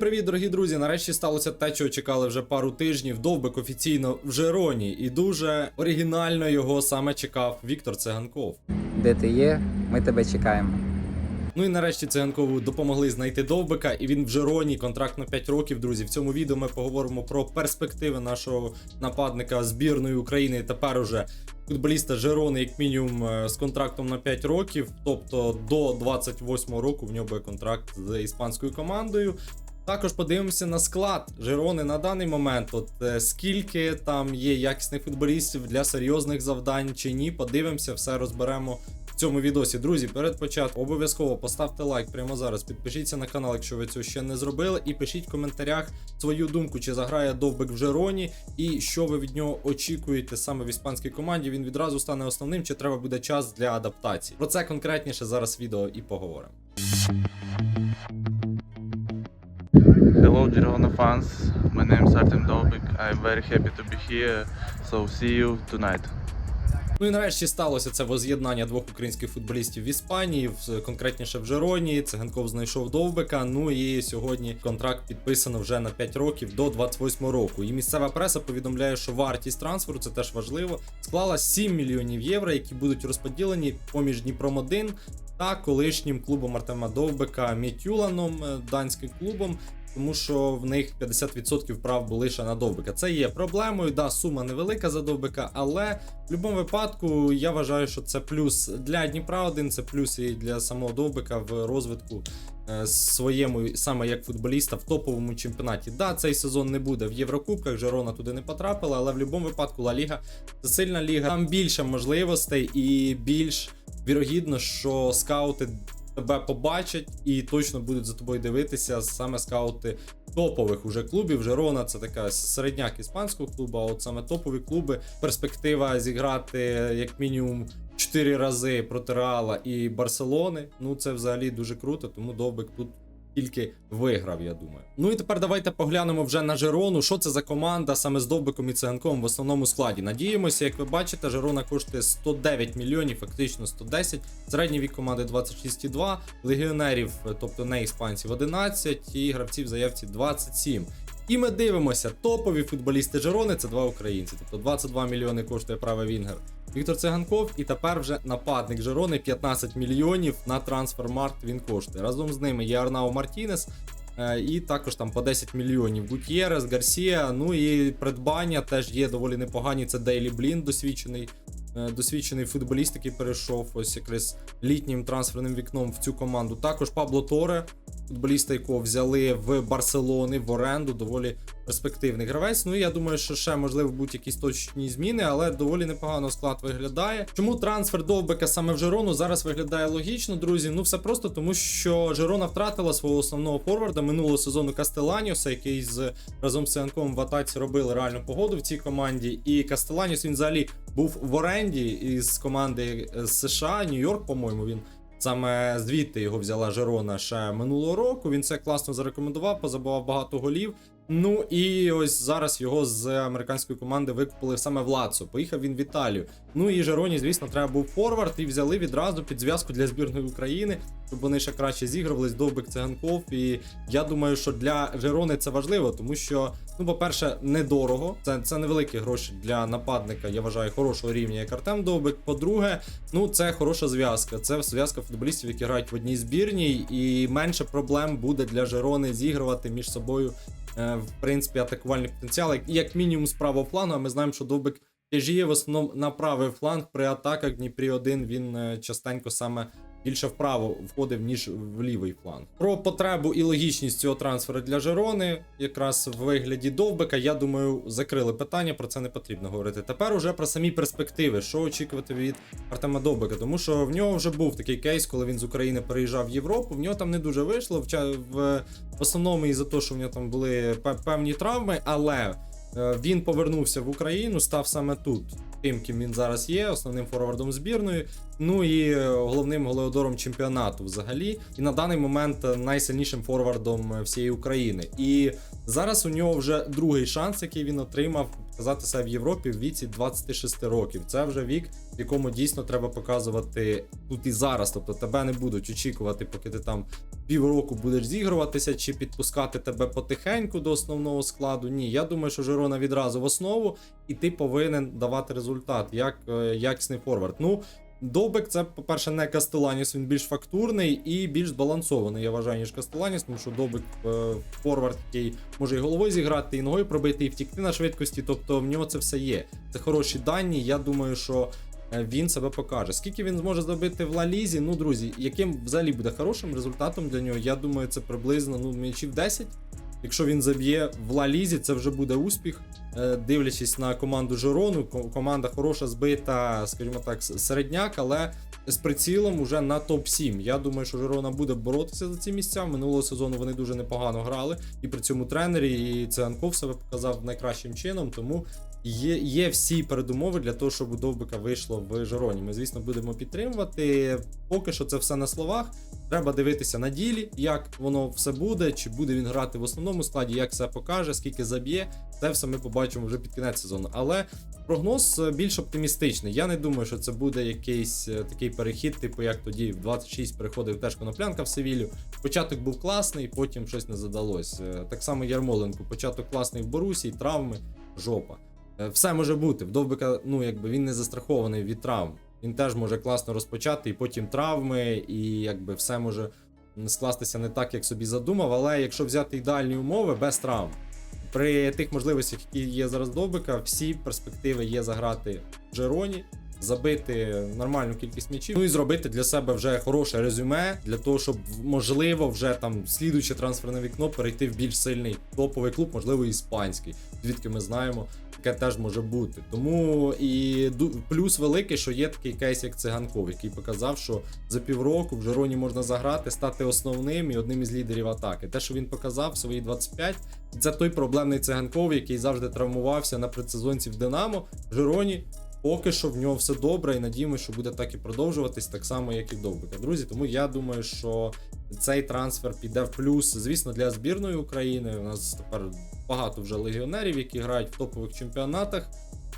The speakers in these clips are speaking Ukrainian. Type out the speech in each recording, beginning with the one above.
привіт, дорогі друзі! Нарешті сталося те, чого чекали вже пару тижнів. Довбик офіційно в Жероні, і дуже оригінально його саме чекав Віктор Циганков. Де ти є, ми тебе чекаємо. Ну і нарешті Циганкову допомогли знайти довбика, і він в Жероні, контракт на 5 років. Друзі, в цьому відео ми поговоримо про перспективи нашого нападника збірної України. Тепер уже футболіста Жерони, як мінімум, е, з контрактом на 5 років. Тобто до 28 року в нього буде контракт з іспанською командою. Також подивимося на склад Жерони на даний момент. От е, скільки там є якісних футболістів для серйозних завдань чи ні. Подивимося, все розберемо в цьому відосі. Друзі, перед початком обов'язково поставте лайк прямо зараз. Підпишіться на канал, якщо ви цього ще не зробили, і пишіть в коментарях свою думку, чи заграє довбик в Жероні, і що ви від нього очікуєте саме в іспанській команді. Він відразу стане основним, чи треба буде час для адаптації. Про це конкретніше зараз відео і поговоримо. Hello Girona fans, my name is Artem Dobik. I'm very happy to be here, so see you tonight. Ну і нарешті сталося це воз'єднання двох українських футболістів в Іспанії, конкретніше в Жероні. Циганков знайшов довбика. Ну і сьогодні контракт підписано вже на 5 років до 28 року. І місцева преса повідомляє, що вартість трансферу це теж важливо. Склала 7 мільйонів євро, які будуть розподілені поміж Дніпром 1 та колишнім клубом Артема Довбика Мітюланом, е, данським клубом. Тому що в них 50% прав були лише на довбика. Це є проблемою. Да, сума невелика за довбика, але в будь-якому випадку я вважаю, що це плюс для Дніпра 1, це плюс і для самого довбика в розвитку е, своєму, саме як футболіста в топовому чемпіонаті. Да, цей сезон не буде в Єврокубках, Жерона туди не потрапила, але в будь-якому випадку Ла Ліга це сильна ліга. Там більше можливостей і більш вірогідно, що скаути тебе побачать і точно будуть за тобою дивитися саме скаути топових уже клубів. Жерона це така середняк іспанського клубу, а от саме топові клуби. Перспектива зіграти як мінімум Чотири рази проти Реала і Барселони. Ну це взагалі дуже круто, тому довбик тут. Тільки виграв, я думаю. Ну і тепер давайте поглянемо вже на Жерону. Що це за команда саме з Довбиком і Циганком в основному складі. Надіємося, як ви бачите, Жерона коштує 109 мільйонів, фактично 110. Середній вік команди 26,2, легіонерів, тобто не іспанців, 11 і гравців заявці 27. І ми дивимося, топові футболісти Жерони це два українці. Тобто 22 мільйони коштує правий Вінгер. Віктор Циганков, і тепер вже нападник Жерони 15 мільйонів на трансфермаркт він коштує. Разом з ними є Арнау Мартінес. е, І також там по 10 мільйонів Гутєрес, Гарсія. Ну і придбання теж є доволі непогані. Це Дейлі Блін, досвідчений, е, досвідчений футболіст, який перейшов ось якраз літнім трансферним вікном в цю команду. Також Пабло Торе, футболіста, якого взяли в Барселони в оренду, доволі перспективний гравець. Ну і я думаю, що ще можливо будуть якісь точні зміни, але доволі непогано склад виглядає. Чому трансфер Довбека саме в Жерону зараз виглядає логічно, друзі? Ну все просто тому, що Жерона втратила свого основного форварда минулого сезону Кастеланіоса, який з разом з Циганком в атаці робили реальну погоду в цій команді. І Кастеланіос він взагалі був в оренді із команди з США, Нью-Йорк, по-моєму, він. Саме звідти його взяла Жерона ще минулого року. Він це класно зарекомендував, позабував багато голів. Ну і ось зараз його з американської команди викупили саме в Лацо. Поїхав він в Італію. Ну і Жероні, звісно, треба був форвард, і взяли відразу під зв'язку для збірної України, щоб вони ще краще зігрувались, довбик циганков. І я думаю, що для Жерони це важливо, тому що, ну, по-перше, недорого. Це, це невеликі гроші для нападника, я вважаю, хорошого рівня, як Артем Довбик. По-друге, ну це хороша зв'язка. Це зв'язка футболістів, які грають в одній збірній, і менше проблем буде для Жерони зігрувати між собою. В принципі, атакувальний потенціал, як мінімум з правого плану, а ми знаємо, що Довбик тяжіє в основному на правий фланг при атаках Дніпрі 1 він е, частенько саме більше вправо входив, ніж в лівий фланг. Про потребу і логічність цього трансферу для Жерони, якраз в вигляді довбика, я думаю, закрили питання, про це не потрібно говорити. Тепер уже про самі перспективи, що очікувати від Артема Довбика, тому що в нього вже був такий кейс, коли він з України переїжджав в Європу. В нього там не дуже вийшло. В, основному із-за того, що в нього там були певні травми, але е, він повернувся в Україну, став саме тут. Тим, ким він зараз є, основним форвардом збірної. Ну і е, головним голеодором чемпіонату взагалі. І на даний момент е, найсильнішим форвардом е, всієї України. І зараз у нього вже другий шанс, який він отримав, показати себе в Європі в віці 26 років. Це вже вік, в якому дійсно треба показувати тут і зараз. Тобто тебе не будуть очікувати, поки ти там півроку будеш зігруватися чи підпускати тебе потихеньку до основного складу. Ні, я думаю, що Жирона відразу в основу, і ти повинен давати результат, як е, якісний форвард. Ну. Довбек це, по-перше, не Кастеланіс, він більш фактурний і більш збалансований, я вважаю, ніж Кастеланіс, тому що Довбек е, форвард, який може і головою зіграти, і ногою пробити, і втікти на швидкості. Тобто в нього це все є. Це хороші дані. Я думаю, що е, він себе покаже. Скільки він зможе зробити в Ла-Лізі? Ну, друзі, яким взагалі буде хорошим результатом для нього? Я думаю, це приблизно ну, м'ячів 10. Якщо він заб'є в Ла-Лізі, це вже буде успіх. Е, Дивлячись на команду Жирону, команда хороша збита, скажімо так, середняк, але з прицілом уже на топ-7. Я думаю, що Жирона буде боротися за ці місця. Минулого сезону вони дуже непогано грали, і при цьому тренері і Циганков себе показав найкращим чином. Тому є, є всі передумови для того, щоб у Довбика вийшло в Жироні. Ми, звісно, будемо підтримувати. Поки що це все на словах. Треба дивитися на ділі, як воно все буде, чи буде він грати в основному складі, як все покаже, скільки заб'є. Це все ми побачимо вже під кінець сезону. Але прогноз е, більш оптимістичний. Я не думаю, що це буде якийсь е, такий перехід, типу як тоді в 26 переходив теж коноплянка в Севілью. Початок був класний, потім щось не задалось. Е, Так само Ярмоленко. Початок класний в Борусі, травми, жопа. Е, Все може бути. В Довбика, ну якби він не застрахований від травм. Він теж може класно розпочати, і потім травми, і якби все може скластися не так, як собі задумав. Але якщо взяти ідеальні умови без травм, при тих можливостях, які є зараз Довбика, всі перспективи є заграти в Жероні, забити нормальну кількість м'ячів, ну і зробити для себе вже хороше резюме для того, щоб можливо вже там слідуюче трансферне вікно перейти в більш сильний топовий клуб, можливо, іспанський, звідки ми знаємо. Таке теж може бути. Тому і плюс великий, що є такий кейс, як циганков, який показав, що за півроку в Жероні можна заграти, стати основним і одним із лідерів атаки. Те, що він показав свої 25, це той проблемний циганков, який завжди травмувався на предсезонці в Динамо. Жероні поки що в нього все добре, і надіємося, що буде так і продовжуватись, так само, як і Довбика. Друзі, тому я думаю, що цей трансфер піде в плюс, звісно, для збірної України. У нас тепер багато вже легіонерів, які грають в топових чемпіонатах.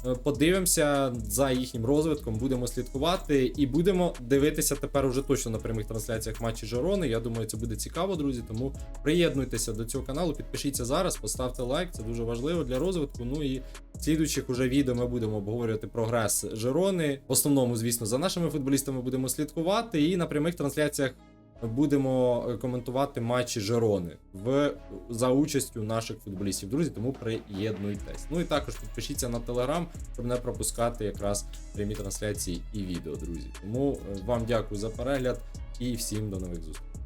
Е, Подивимося за їхнім розвитком, будемо слідкувати і будемо дивитися тепер уже точно на прямих трансляціях матчі Жорони. Я думаю, це буде цікаво, друзі. Тому приєднуйтеся до цього каналу, підпишіться зараз, поставте лайк, це дуже важливо для розвитку. Ну і в слідуючих уже відео ми будемо обговорювати прогрес Жирони. В основному, звісно, за нашими футболістами будемо слідкувати. І на прямих трансляціях будемо коментувати матчі Жерони в за участю наших футболістів. Друзі, тому приєднуйтесь. Ну і також підпишіться на телеграм, щоб не пропускати якраз прямі трансляції і відео, друзі. Тому е, вам дякую за перегляд і всім до нових зустрічей.